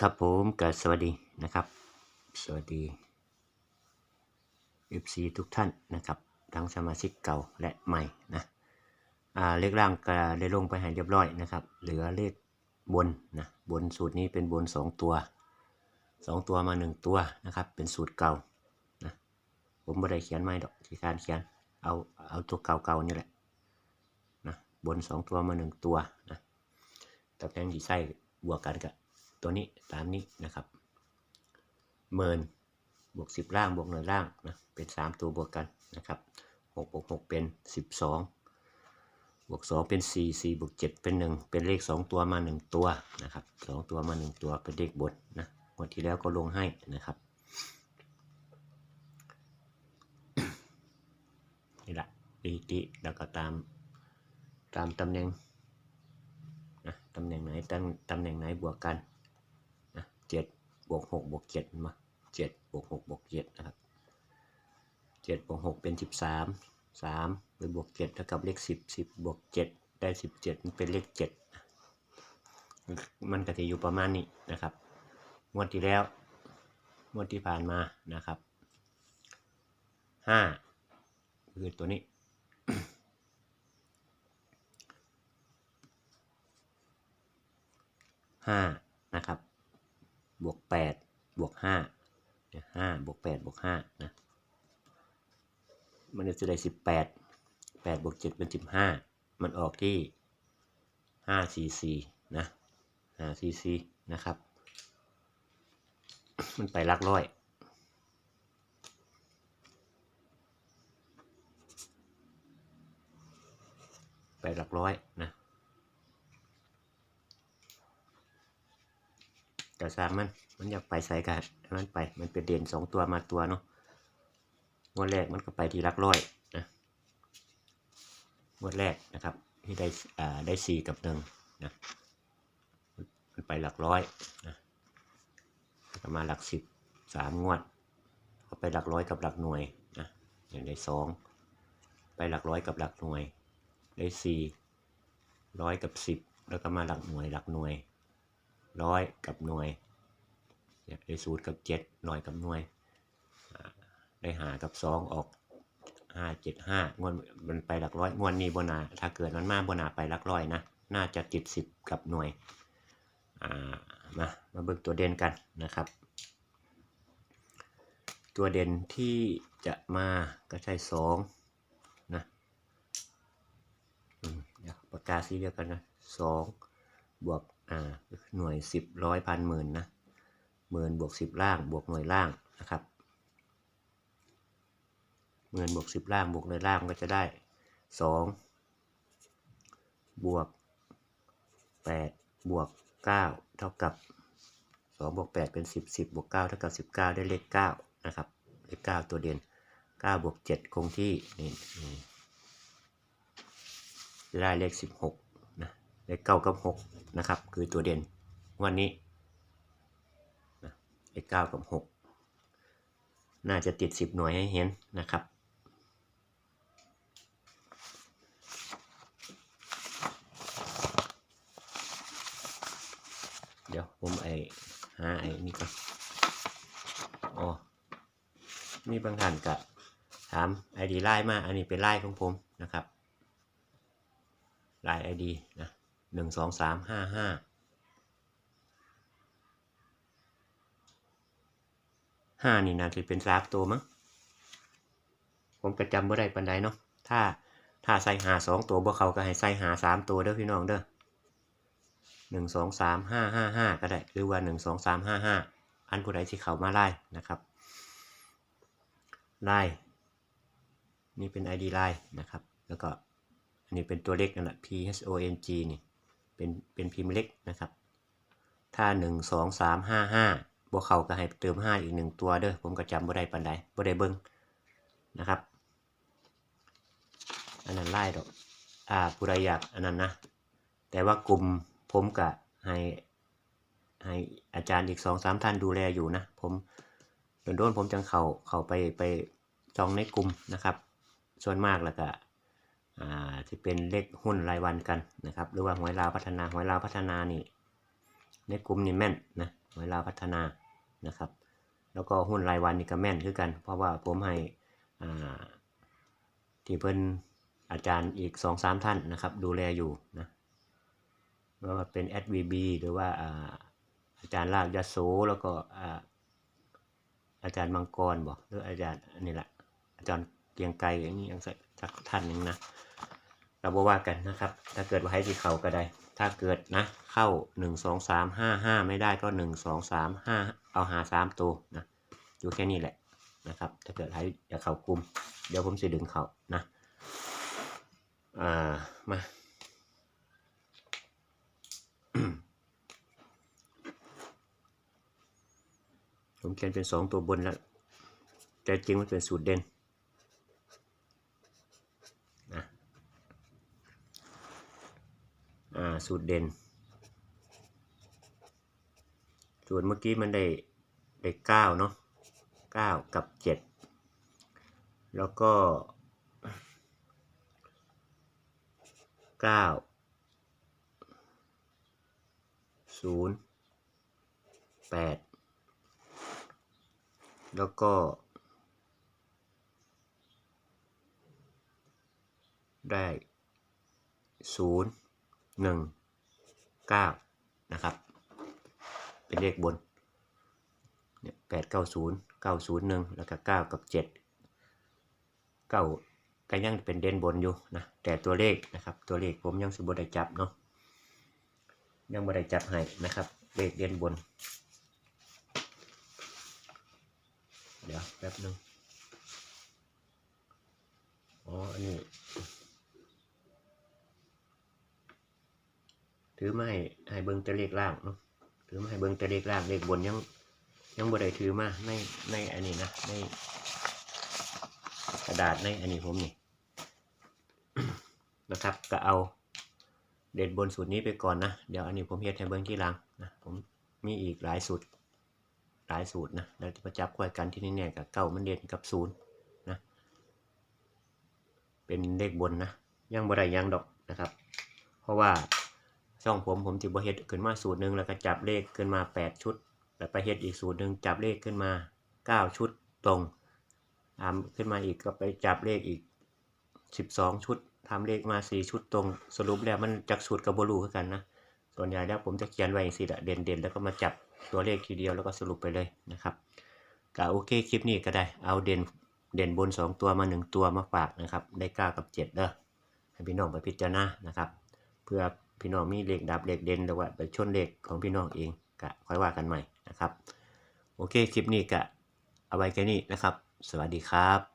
ครับผมก็สวัสดีนะครับ สวัสดี FC ทุกท่านนะครับ ทั้งสมาชิกเก่าและใหม่นะอ่าเลขล่างก็ได้ลงไปให้เรียบร้อยนะครับ เหลือเลขบนนะบนสูตรนี้เป็นบน 2 ตัว 2 ตัวมา 1 ตัวนะครับ เป็นสูตรเก่านะผมไม่ได้เขียนไม่ดอกที่การเขียนเอาเอาตัวเก่าๆนี่แหละนะบน 2 ตัวมา 1 ตัวนะตำแหน่งที่ใส่บวกกันกับ ตัวนี้ตามนี้นะครับเมินบวกสิบล่างบวกหน่วยล่างนะเป็นสามตัวบวกกันนะครับหกบวกหกเป็นสิบสองบวกสองเป็นสี่สี่บวกเจ็ดเป็นหนึ่งเป็นเลขสองตัวมาหนึ่งตัวนะครับสองตัวมาหนึ่งตัวเป็นเลขบนนะวันที่แล้วก็ลงให้นะครับนี่แหละปีติแล้วก็ตามตามตำแหน่งนะตำแหน่งไหนตำตำแหน่งไหนบวกกัน เจ็ดบวกหกบวกเจ็ดมาเจ็ดบวกหกบวกเจ็ดนะครับเจ็ดบวกหกเป็นสิบสามสามไปบวกเจ็ดเท่ากับเลขสิบสิบบวกเจ็ดได้สิบเจ็ดเป็นเลขเจ็ดมันก็จะอยู่ประมาณนี้นะครับงวดที่แล้วงวดที่ผ่านมานะครับห้าคือตัวนี้ห้านะครับ บวกแปดบวกห้าห้าบวกแปดบวกห้านะมันจะได้สิบแปดแปดบวกเจ็ดเป็นสิบห้ามันออกที่ห้าสี่สี่นะห้าสี่สี่นะครับ มันไปลักร้อยไปหลักร้อยนะ กระซางมัน มันอยากไปใส่กันมันไป มันเป็นเด่นสองตัวมาตัวเนาะงวดแรกมันก็ไปที่หลักร้อยนะงวดแรกนะครับที่ได้อ่าได้สี่กับหนึ่งนะมันไปหลักร้อยนะประมาณหลักสิบสามงวดก็ไปหลักร้อยกับหลักหน่วยนะอย่างได้สองไปหลักร้อยกับหลักหน่วย ได้สี่ร้อยกับสิบแล้วก็มาหลักหน่วยหลักหน่วย ร้อยกับหน่วยได้สูตรกับเจ็ดร้อยกับหน่วย ได้หากับสองออกห้าเจ็ดห้างวดมันไปหลักร้อยงวดนี้บนาถ้าเกิดมันมาบนาไปหลักร้อยนะ น่าจะติดสิบกับหน่วยอ่ามามาเบิกตัวเด่นกันนะครับ ตัวเด่นที่จะมาก็ใช่สองนะอืมเดี๋ยวปากกาสีเดียวกันนะสองบวก อ่าหน่วยสิบร้อยพันหมื่นนะหมื่นบวกสิบล่างบวกหน่วยล่างนะครับหมื่นบวกสิบล่างบวกหน่วยล่างก็จะได้สองบวกแปดบวกเก้าเท่ากับสองบวกแปดเป็นสิบสิบบวกเก้าเท่ากับสิบเก้าได้เลขเก้านะครับเลขเก้าตัวเด่นเก้าบวกเจ็ดคงที่นี่ได้เลขสิบหก เลขเก้ากับหกนะครับ คือตัวเด่นวันนี้เลขเก้ากับหกน่าจะติดสิบหน่วยให้เห็นนะครับเดี๋ยวผมไอหาไอ้นี่ก่อนอ๋อมีบางท่านกะถามไอดีไลน์มา อันนี้เป็นไลน์ของผมนะครับไลน์ไอดีนะ หนึ่งสองสามห้าห้าห้านี่น่าจะเป็นสามตัวมั้งผมก็จำไม่ได้ปันใดเนาะถ้าถ้าใส่หาสองตัวบ่เขาก็ให้ใส่หาสามตัวเด้อพี่น้องเด้อหนึ่งสองสามห้าห้าห้าก็ได้ หรือว่าหนึ่งสองสามห้าห้าอันผู้ใดที่เขามาไล่นะครับไล่นี่เป็น ID ไล่นะครับ แล้วก็อันนี้เป็นตัวเล็กนั่นแหละ P H O N G นี่ เป็นเป็นพิมพ์เล็กนะครับ ถ้าหนึ่งสองสามห้าห้าบวกเขาก็ให้เติมห้าอีกหนึ่งตัวเด้อผมก็จำบ่ได้ปันใดบ่ได้เบิ้งนะครับ อันนั้นไล่ดอกอ่าผู้ใดอยากอันนั้นนะ แต่ว่ากลุ่มผมกะให้ให้อาจารย์อีกสองสามท่านดูแลอยู่นะ ผมโดนโดนๆผมจังเขาเขาไปไปจองในกลุ่มนะครับ ส่วนมากแล้วก็ ที่เป็นเลขหุ้นรายวันกันนะครับ หรือว่าหวยลาวพัฒนาหวยลาวพัฒนานี่ในกลุ่มนี่แม่นนะหวยลาวพัฒนานะครับ แล้วก็หุ้นรายวันนี่ก็แม่นคือกัน เพราะว่าผมให้ที่เพิ่นอาจารย์อีกสองสามท่านนะครับ ดูแลอยู่นะไม่ว่าเป็น SVB หรือว่าอาจารย์ลากยโสแล้วก็อาจารย์มังกรบอกหรืออาจารย์นี่แหละอาจารย์เกียงไกรอันนี้ยังสักท่านหนึ่งนะ เราบอกว่ากันนะครับ ถ้าเกิดว่าให้ที่เขาก็ได้ ถ้าเกิดนะเข้าหนึ่งสองสามห้าห้าไม่ได้ก็หนึ่งสองสามห้าเอาหาสามตัวนะอยู่แค่นี้แหละนะครับ ถ้าเกิดให้อยากเข้ากลุ่มเดี๋ยวผมจะดึงเขานะอ่ามาผมเขียนเป็นสองตัวบนแล้วแต่จริงมันเป็นสูตรเด่นนะอ่า สูตรเด่นสูตรเมื่อกี้มันได้ได้เก้าเนาะเก้ากับเจ็ดแล้วก็เก้าศูนย์แปดแล้วก็ได้ศูนย์ หนึ่งเก้านะครับ เป็นเลขบนเนี่ยแปดเก้าศูนย์เก้าศูนย์หนึ่งแล้วก็เก้ากับเจ็ดเก้าก็ยังเป็นเด่นบนอยู่นะแต่ตัวเลขนะครับตัวเลขผมยังสมบูรณ์ได้จับเนาะยังไม่ได้จับให้นะครับเลขเด่นบน เดี๋ยวแป๊บนึงอ๋ออันนี้ ถือมาให้ให้เบิ้งแต่เลขล่างเนาะถือมาให้เบิ้งแต่เลขล่างเลขบนยังยังบ่ได้ถือมาในในอันนี้นะในกระดาษในอันนี้ผมนี่นะครับก็เอาเด่นบนสูตรนี้ไปก่อนนะ เดี๋ยวอันนี้ผมเฮ็ดให้เบิ้งที่หลังนะผมมีอีกหลายสูตรหลายสูตรนะเราจะมาจับคู่กันที่นี่เนี่ยกับเก้ามันเด่นกับศูนย์นะเป็นเลขบนนะยังบ่ได้ยังดอกนะครับ เพราะว่า ช่องผมผมจะบ่เฮ็ดขึ้นมาสูตรหนึ่งแล้วก็จับเลขขึ้นมาแปดชุด แล้วไปเฮ็ดอีกสูตรหนึ่งจับเลขขึ้นมาเก้าชุดตรงทำขึ้นมาอีกก็ไปจับเลขอีกสิบสองชุดทำเลขมาสี่ชุดตรง สรุปแล้วมันจักสูตรกับบรูคือกันนะส่วนใหญ่แล้วผมจะเขียนไว้องสี่เด่นเด่นๆแล้วก็มาจับตัวเลขทีเดียวแล้วก็สรุปไปเลยนะครับก็โอเคคลิปนี้ก็ได้เอาเด่นเด่นบน 2 ตัวมา 1 ตัวมาฝากนะครับได้ 9 กับ7เด้อให้พี่น้องไปพิจารณานะครับ เพื่อ พี่น้องมีเลขดับเลขเด่นหรือว่าไปชนเลขของพี่น้องเองก็ค่อยว่ากันใหม่นะครับ โอเคคลิปนี้ก็เอาไว้แค่นี้นะครับ สวัสดีครับ